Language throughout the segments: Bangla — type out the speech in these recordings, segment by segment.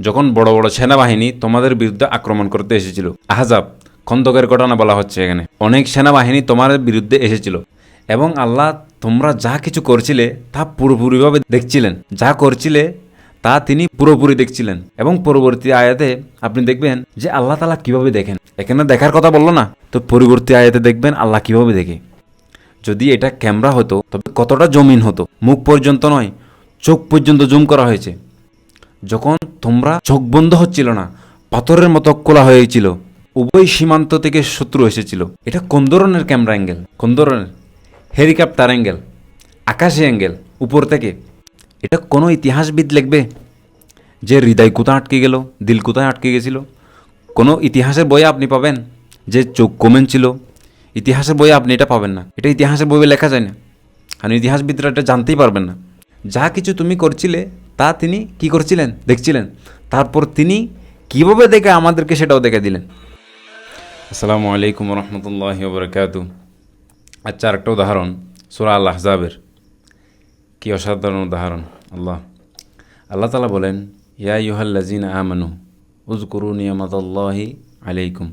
যখন বড় বড় সেনাবাহিনী তোমাদের বিরুদ্ধে আক্রমণ করতে এসেছিল। আহজাব, খন্দকের ঘটনা বলা হচ্ছে এখানে। অনেক সেনাবাহিনী তোমাদের বিরুদ্ধে এসেছিল এবং আল্লাহ তোমরা যা কিছু করছিলে তা পুরোপুরিভাবে দেখছিলেন। যা করছিলে তা তিনি পুরোপুরি দেখছিলেন এবং পরবর্তী আয়াতে আপনি দেখবেন যে আল্লাহ তালা কীভাবে দেখেন। এখানে দেখার কথা বলল না, তো পরবর্তী আয়াতে দেখবেন আল্লাহ কীভাবে দেখে। যদি এটা ক্যামেরা হতো, তবে কতটা জমিন হতো? মুখ পর্যন্ত নয়, চোখ পর্যন্ত জুম করা হয়েছে। যখন তোমরা চোখ বন্ধ হচ্ছিল না, পাথরের মতো কোলা হয়েছিল, উভয় সীমান্ত থেকে শত্রু এসেছিল। এটা কোন ধরনের ক্যামেরা অ্যাঙ্গেল কোন ধরনের? হেলিকপ্টার অ্যাঙ্গেল আকাশে অ্যাঙ্গেল উপর থেকে? এটা কোনো ইতিহাসবিদ লিখবে? যে হৃদয় কোথায় আটকে গেল, দিল কোথায় আটকে গেছিল? কোনো ইতিহাসের বইয়ে আপনি পাবেন? যে চোখ কমেন ছিল, ইতিহাসের বইয়ে আপনি এটা পাবেন না। এটা ইতিহাসের বইয়ে লেখা যায় না। কারণ ইতিহাসবিদরা এটা জানতেই পারবেন না। যা কিছু তুমি করছিলে তা তিনি কি করছিলেন? দেখছিলেন। তারপর তিনি কীভাবে দেখে আমাদেরকে সেটাও দেখে দিলেন। আসসালামু আলাইকুম রহমতুল্লাহ বরকাত আচ্ছা আরেকটা উদাহরণ, সুরা আল্লাহ জাবের কি অসাধারণ উদাহরণ, আল্লাহ। আল্লাহ তালা বলেন, ইয়া ইউহাল্লাজিন আমানু উজকুরু নিয়ামতাল্লাহি আলাইকুম।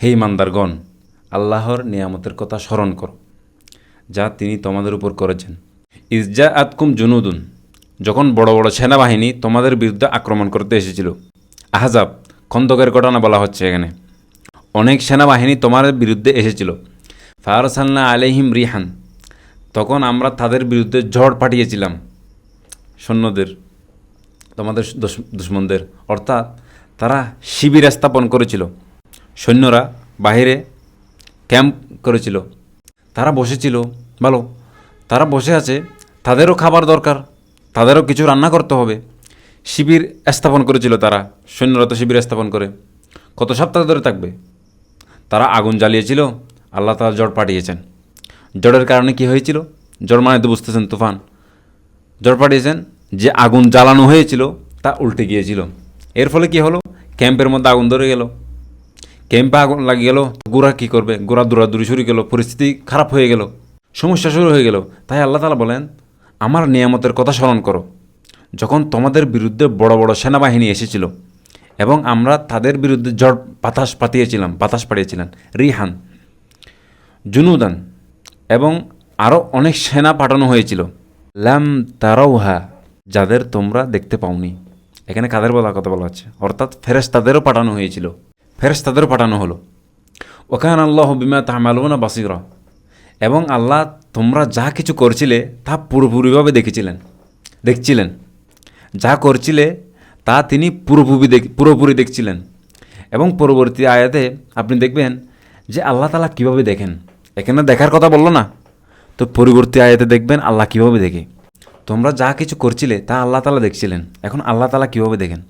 হে ইমানদারগণ, আল্লাহর নিয়ামতের কথা স্মরণ করো, যা তিনি তোমাদের উপর করেছেন। ইজজা আতকুম জুনুদুন যখন বড় বড় সেনাবাহিনী তোমাদের বিরুদ্ধে আক্রমণ করতে এসেছিল। আহজাব, খন্দকের ঘটনা বলা হচ্ছে এখানে। অনেক সেনাবাহিনী তোমাদের বিরুদ্ধে এসেছিল। ফারসাল্লা আলহিম রিহান। তখন আমরা তাদের বিরুদ্ধে ঝড় পাঠিয়েছিলাম সৈন্যদের, তোমাদের দুশ- দুশ্মনদের। অর্থাৎ তারা শিবির স্থাপন করেছিল। সৈন্যরা বাইরে ক্যাম্প করেছিল। তারা বসেছিল। ভালো তারা বসে আছে, তাদেরও খাবার দরকার। তাদেরও কিছু রান্না করতে হবে। শিবির স্থাপন করেছিল তারা, সৈন্যরত শিবির স্থাপন করে। কত সপ্তাহ ধরে থাকবে? তারা আগুন জ্বালিয়েছিল, আল্লাহ তালা ঝড় পাঠিয়েছেন। ঝড়ের কারণে কি হয়েছিল? জ্বর মানে তো বুঝতেছেন তুফান। জ্বর পাঠিয়েছেন যে আগুন জ্বালানো হয়েছিল, তা উল্টে গিয়েছিল। এর ফলে কি হলো? ক্যাম্পের মধ্যে আগুন ধরে গেল। ক্যাম্পে আগুন লাগে গেল গোড়া কী করবে? গোড়া দৌড়াদৌড়ি শুরু গেল পরিস্থিতি খারাপ হয়ে গেল, সমস্যা শুরু হয়ে গেল। তাই আল্লাহ তালা বলেন আমার নিয়ামতের কথা স্মরণ করো। যখন তোমাদের বিরুদ্ধে বড় বড় সেনাবাহিনী এসেছিল এবং আমরা তাদের বিরুদ্ধে ঝড় বাতাস পাঠিয়েছিলাম বাতাস পাঠিয়েছিলাম রিহান, জুনুদান এবং আরও অনেক সেনা পাঠানো হয়েছিল। ল্যাম তারাউহা, যাদের তোমরা দেখতে পাওনি। এখানে কাদের বলা কথা বলা হচ্ছে? অর্থাৎ ফেরেস তাদেরও পাঠানো হয়েছিল। ফেরেস তাদেরও পাঠানো হলো। ওখান আল্লাহ বিমা তাহমালুনা বাসিরা এবং আল্লাহ তোমরা যা কিছু করছিলে, তা পুরোপুরিভাবে দেখেছিলেন। দেখছিলেন। যা করছিলে, তা তিনি পুরোপুরি দেখ পুরোপুরি দেখছিলেন। এবং পরবর্তী আয়াতে আপনি দেখবেন যে আল্লাহ তালা কীভাবে দেখেন। এখানে দেখার কথা বলল না। তো পরবর্তী আয়াতে দেখবেন আল্লাহ কীভাবে দেখে। তোমরা যা কিছু করছিলে, তা আল্লাহ তালা দেখছিলেন। এখন আল্লাহ তালা কীভাবে দেখেন?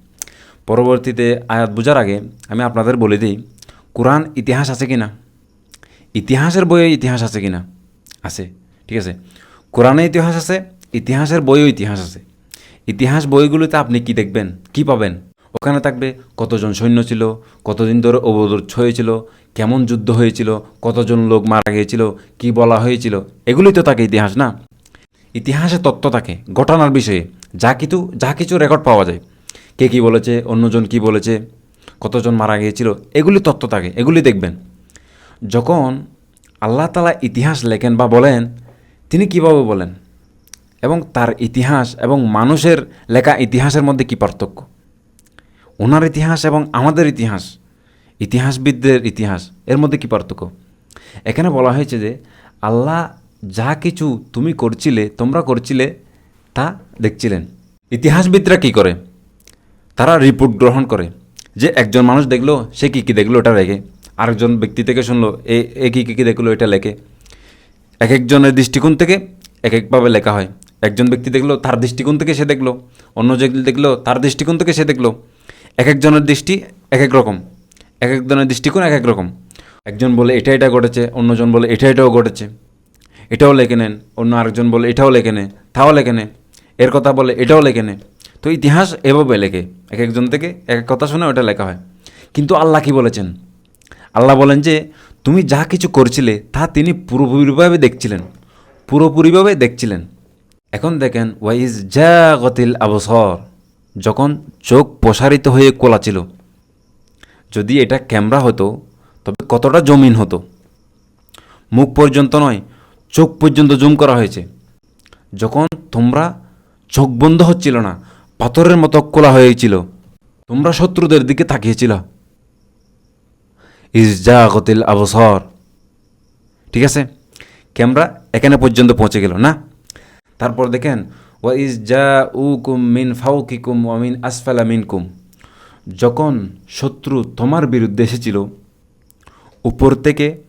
পরবর্তীতে আয়াত বোঝার আগে আমি আপনাদের বলে দিই, কোরআন ইতিহাস আছে কি না ইতিহাসের বইয়ে ইতিহাস আছে কি না আছে, ঠিক আছে? কোরআনে ইতিহাস আছে, ইতিহাসের বইও ইতিহাস আছে। ইতিহাস বইগুলোতে আপনি কি দেখবেন, কি পাবেন? ওখানে থাকবে কতজন সৈন্য ছিল, কতদিন ধরে অবরোধ হয়েছিল, কেমন যুদ্ধ হয়েছিল, কতজন লোক মারা গিয়েছিল, কি বলা হয়েছিল, এগুলোই তো থাকে ইতিহাস, না? ইতিহাসে তত্ত্ব থাকে, ঘটনার বিষয়ে। যা কিছু যা কিছু রেকর্ড পাওয়া যায়। কে কী বলেছে, অন্যজন কি বলেছে, কতজন মারা গিয়েছিল, এগুলি তত্ত্ব থাকে, এগুলি দেখবেন। যখন আল্লাহ তালা ইতিহাস লেখেন বা বলেন, তিনি কীভাবে বলেন? এবং তার ইতিহাস এবং মানুষের লেখা ইতিহাসের মধ্যে কি পার্থক্য? ওনার ইতিহাস এবং আমাদের ইতিহাস, ইতিহাসবিদদের ইতিহাস, এর মধ্যে কি পার্থক্য? এখানে বলা হয়েছে যে, আল্লাহ যা কিছু তুমি করছিলে, তোমরা করছিলে, তা দেখছিলেন। ইতিহাসবিদরা কি করে? তারা রিপোর্ট গ্রহণ করে যে একজন মানুষ দেখল, সে কী কী দেখল, ওটা রেখে আরেকজন ব্যক্তি থেকে শুনলো, এ এ কী কী দেখল, এটা লেখে? এক একজনের দৃষ্টিকোণ থেকে এক একভাবে লেখা হয়। একজন ব্যক্তি দেখল, তার দৃষ্টিকোণ থেকে সে দেখল। অন্য যে দেখল, তার দৃষ্টিকোণ থেকে সে দেখল। এক একজনের দৃষ্টি এক এক রকম। এক একজনের দৃষ্টিকোণ এক এক রকম। একজন বলে, এটা এটা ঘটেছে। অন্যজন বলে, এটা, এটাও ঘটেছে। এটাও লেখে নেন। অন্য আরেকজন বলে, এটাও লেখে নে। তাও লেখে নে। এর কথা বলে, এটাও লেখে নে। তো ইতিহাস এভাবে লেখে। এক একজন থেকে এক এক কথা শুনে ওটা লেখা হয়। কিন্তু আল্লাহ কি বলেছেন? আল্লাহ বলেন যে, তুমি যা কিছু করছিলে, তা তিনি পুরোপুরিভাবে দেখছিলেন পুরোপুরিভাবে দেখছিলেন। এখন দেখেন, ওয়াইজ যা গতিল আবসর যখন চোখ প্রসারিত হয়ে কোলা ছিল। যদি এটা ক্যামেরা হতো, তবে কতটা জমিন হতো? মুখ পর্যন্ত নয়, চোখ পর্যন্ত জুম করা হয়েছে। যখন তোমরা চোখ বন্ধ হচ্ছিল না, পাথরের মতো কোলা হয়েছিল, তোমরা শত্রুদের দিকে তাকিয়েছিল। ইজাগতিল আবসর। ঠিক আছে? ক্যামেরা এখানে পর্যন্ত পৌঁছে গেল, না? তারপর দেখেন, ওয়া ইজ জা উ কুম মিন ফাউকিকুম ওয়া মিন আসফালা মিনকুম। যখন শত্রু তোমার বিরুদ্ধে এসেছিল, উপর থেকে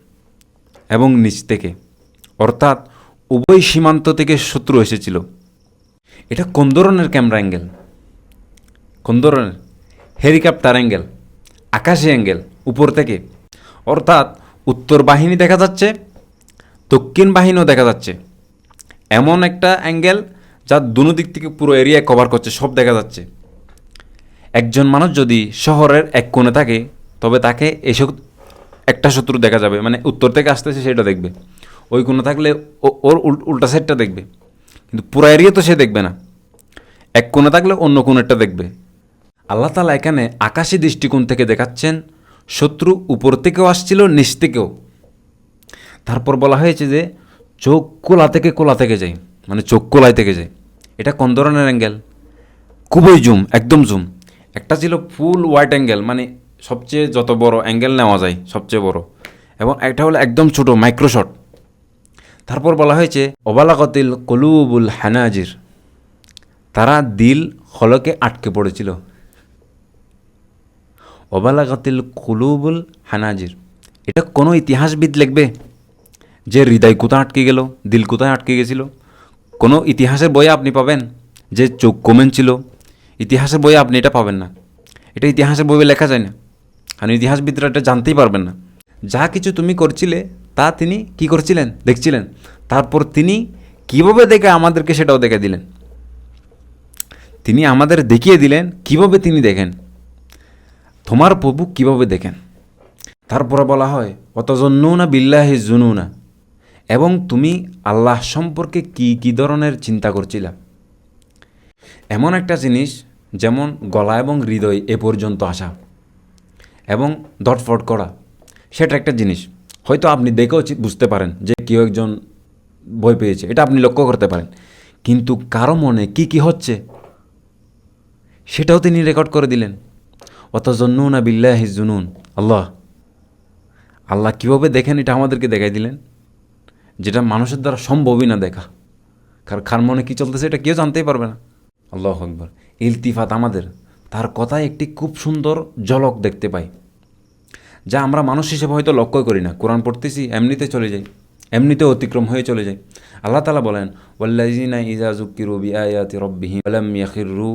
এবং নিচ থেকে, অর্থাৎ উভয় সীমান্ত থেকে শত্রু এসেছিল। এটা কোন ধরনের ক্যামেরা অ্যাঙ্গেল? কোন ধরনের? Helicopter angle? আকাশে অ্যাঙ্গেল? উপর থেকে। অর্থাৎ উত্তর বাহিনী দেখা যাচ্ছে, দক্ষিণ বাহিনীও দেখা যাচ্ছে। এমন একটা অ্যাঙ্গেল যা দুনো দিক থেকে পুরো এরিয়া কভার করছে, সব দেখা যাচ্ছে। একজন মানুষ যদি শহরের এক কোণে থাকে, তবে তাকে এসব একটা শত্রু দেখা যাবে মানে উত্তর থেকে আসতেছে সেটা দেখবে। ওই কোণে থাকলে ওর উল- উল্টা সাইডটা দেখবে। কিন্তু পুরো এরিয়া তো সে দেখবে না। এক কোণে থাকলে অন্য কোণেরটা দেখবে। আল্লাহ তালা এখানে আকাশী দৃষ্টিকোণ থেকে দেখাচ্ছেন শত্রু উপর থেকেও আসছিল, নিচ থেকেও। তারপর বলা হয়েছে যে, চোখ কোলা থেকে কোলা থেকে যায় মানে চোখ কোলায় থেকে যায়। এটা কোন ধরনের অ্যাঙ্গেল খুবই জুম একদম জুম একটা ছিল ফুল হোয়াইট অ্যাঙ্গেল মানে সবচেয়ে যত বড় অ্যাঙ্গেল নেওয়া যায়, সবচেয়ে বড়। এবং একটা হলো একদম ছোট মাইক্রোশট তারপর বলা হয়েছে অবালাকতিল কলুবুল হানাজির। তারা দিল, হলকে আটকে পড়েছিল। অবালাকাতিল কুলুবুল হানাজির। এটা কোনো ইতিহাসবিদ লিখবে যে হৃদয় কোথায় আটকে গেল, দিল কোথায় আটকে গেছিল? কোনো ইতিহাসের বইয়ে আপনি পাবেন যে চোখ কমেন ছিল, ইতিহাসের বইয়ে আপনি এটা পাবেন না। এটা ইতিহাসের বইয়ে লেখা যায় না। কারণ ইতিহাসবিদরা এটা জানতেই পারবেন না। যা কিছু তুমি করছিলে, তা তিনি কি করছিলেন? দেখছিলেন। তারপর তিনি কীভাবে দেখে আমাদেরকে সেটাও দেখে দিলেন। তিনি আমাদের দেখিয়ে দিলেন, কীভাবে তিনি দেখেন। তোমার প্রভু কীভাবে দেখেন? তারপরে বলা হয় অত অতজন্নুনা বিল্লাহি জুনুনা। এবং তুমি আল্লাহ সম্পর্কে কি কি ধরনের চিন্তা করছিলা? এমন একটা জিনিস যেমন গলা এবং হৃদয় এ পর্যন্ত আসা এবং দটফট করা, সেটা একটা জিনিস। হয়তো আপনি দেখেও বুঝতে পারেন যে কেউ একজন বই পেয়েছে, এটা আপনি লক্ষ্য করতে পারেন। কিন্তু কারও মনে কি কি হচ্ছে, সেটাও তিনি রেকর্ড করে দিলেন। অতজন্নুনা বিল্লাহি জুনুন আল্লাহ আল্লাহ কীভাবে দেখেন এটা আমাদেরকে দেখাই দিলেন? যেটা মানুষের দ্বারা সম্ভবই না দেখা। কার কার মনে কী চলতেছে এটা কেউ জানতেই পারবে না। আল্লাহ আকবর। ইলতিফাত আমাদের। তার কথায় একটি খুব সুন্দর ঝলক দেখতে পাই, যা আমরা মানুষ হিসেবে হয়তো লক্ষ্য করি না। কোরআন পড়তেছি, এমনিতে চলে যাই, এমনিতে অতিক্রম হয়ে চলে যায় আল্লাহ তালা বলেন ওয়াল্লাজিনা ইজা জুকিরু বি আয়াতি রব্বিহিম আলাম ইয়াখিরু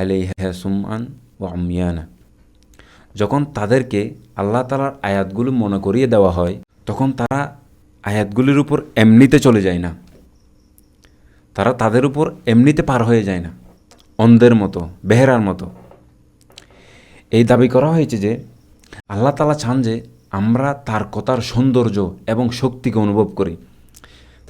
আলাইহা সুমআন ওয়া আময়ানা। যখন তাদেরকে আল্লাহ তালার আয়াতগুলো মনে করিয়ে দেওয়া হয়, তখন তারা আয়াতগুলির উপর এমনিতে চলে যায় না। তারা তাদের উপর এমনিতে পার হয়ে যায় না। অন্ধের মতো, বেহেরার মতো। এই দাবি করা হয়েছে যে, আল্লাহ তালা চান যে আমরা তার কথার সৌন্দর্য এবং শক্তিকে অনুভব করি।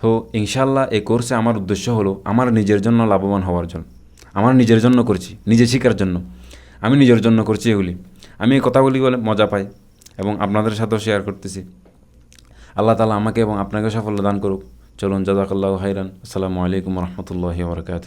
তো ইনশাল্লাহ এই কোর্সে আমার উদ্দেশ্য হলো, আমার নিজের জন্য লাভবান হওয়ার জন্য। আমার নিজের জন্য করছি, নিজে শেখার জন্য। আমি নিজের জন্য করছি এগুলি। আমি এই কথাগুলি বলে মজা পাই এবং আপনাদের সাথেও শেয়ার করতেছি। আল্লাহ তালা আমাকে এবং আপনাকে সাফল্য দান করুক। চলুন জাজাকাল্লাহ হাইরান আসসালামু আলাইকুম রহমতুল্লাহ বরকাত